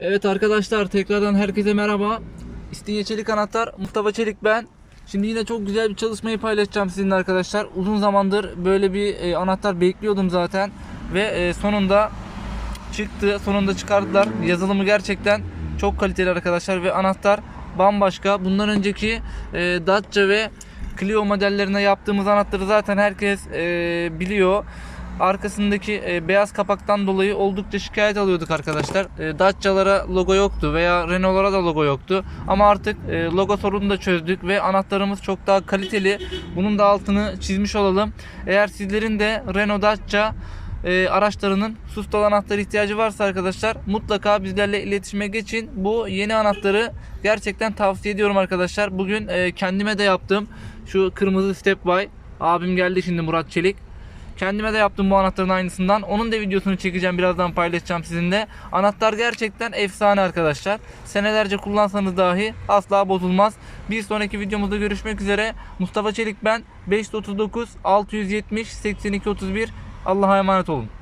Evet arkadaşlar tekrardan herkese merhaba. İstinye Çelik Anahtar Mustafa Çelik ben. Şimdi yine çok güzel bir çalışmayı paylaşacağım sizinle arkadaşlar. Uzun zamandır böyle bir e, anahtar bekliyordum zaten. Ve e, sonunda çıktı. Sonunda çıkardılar. Yazılımı gerçekten çok kaliteli arkadaşlar ve anahtar bambaşka. Bundan önceki e, Dacia ve Clio modellerine yaptığımız anahtarı zaten herkes e, biliyor. Arkasındaki e, beyaz kapaktan dolayı oldukça şikayet alıyorduk arkadaşlar. E, Dacia'lara logo yoktu veya Renault'lara da logo yoktu. Ama artık e, logo sorununu da çözdük ve anahtarımız çok daha kaliteli. Bunun da altını çizmiş olalım. Eğer sizlerin de Renault Dacia e, araçlarının sustal anahtar ihtiyacı varsa arkadaşlar mutlaka bizlerle iletişime geçin. Bu yeni anahtarı gerçekten tavsiye ediyorum arkadaşlar. Bugün e, kendime de yaptım. Şu kırmızı Stepway. Abim geldi şimdi Murat Çelik. Kendime de yaptım bu anahtarın aynısından. Onun da videosunu çekeceğim birazdan paylaşacağım sizinle. Anahtar gerçekten efsane arkadaşlar. Senelerce kullansanız dahi asla bozulmaz. Bir sonraki videomuzda görüşmek üzere. Mustafa Çelik ben. 539 670 82 31. Allah'a emanet olun.